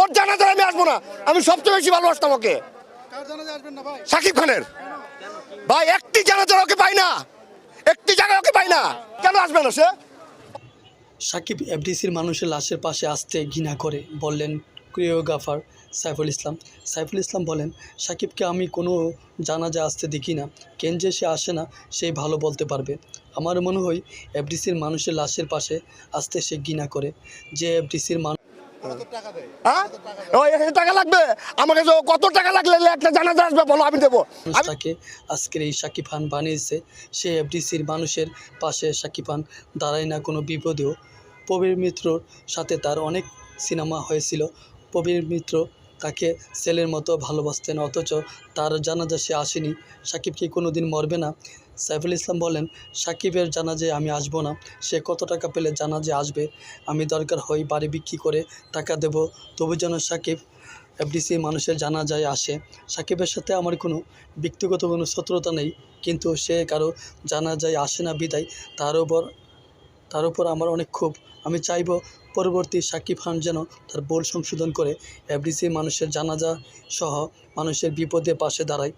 ওর জানাজায় আমি আসব না। আমি সবচেয়ে বেশি ভালোবাসতাম ওকে। কার জানাজা আসবেন না ভাই? সাকিব খানের। ভাই একটি জানাজার ওকে পাই না। একটি জায়গায় ওকে পাই না। কেন আসবে না সে? সাকিব এফডিসির মানুষের লাশের পাশে আসতে ঘৃণা করে বললেন কোরিওগ্রাফার সাইফুল ইসলাম। সাইফুল ইসলাম বলেন সাকিবকে আমি কোনো জানাজা আসতে দেখি না। কেন যে সে আসে না সেই ভালো বলতে পারবে। আমার মনে হয় এফডিসির মানুষের লাশের পাশে আসতে সে ঘৃণা করে। যে এফডিসির মানুষ টাকা হ্যাঁ লাগবে? আমাকে যে কত টাকা লাগলে একটা জানাজা আসবে বলো আমি দেবো। তাকে আজকের এই সাকিব খান বানিয়েছে সে এফডিসির মানুষের পাশে সাকিব খান দাঁড়ায় না কোনো বিপদেও। প্রবীর মিত্রর সাথে তার অনেক সিনেমা হয়েছিল। প্রবীর মিত্র তাকে ছেলের মতো ভালোবাসতেন, অথচ তার জানাজা সে আসেনি। সাকিব কি কোনো দিন মরবে না? সাইফুল ইসলাম বলেন, সাকিবের জানাজে আমি আসব না। সে কত টাকা পেলে জানাজে আসবে? আমি দরকার হই বাড়ি বিক্রি করে টাকা দেব। তবু যেন সাকিব এফডিসি মানুষের জানা যায় আসে। সাকিবের সাথে আমার কোনো ব্যক্তিগত কোনো শত্রুতা নেই, কিন্তু সে কারও জানা যায় আসে না বিদায়। তার উপর তার উপর আমার অনেক ক্ষোভ। আমি চাইব পরবর্তী সাকিব খান যেন তার বোল সংশোধন করে। এফডিসি মানুষের জানাজা সহ মানুষের বিপদে পাশে দাঁড়ায়।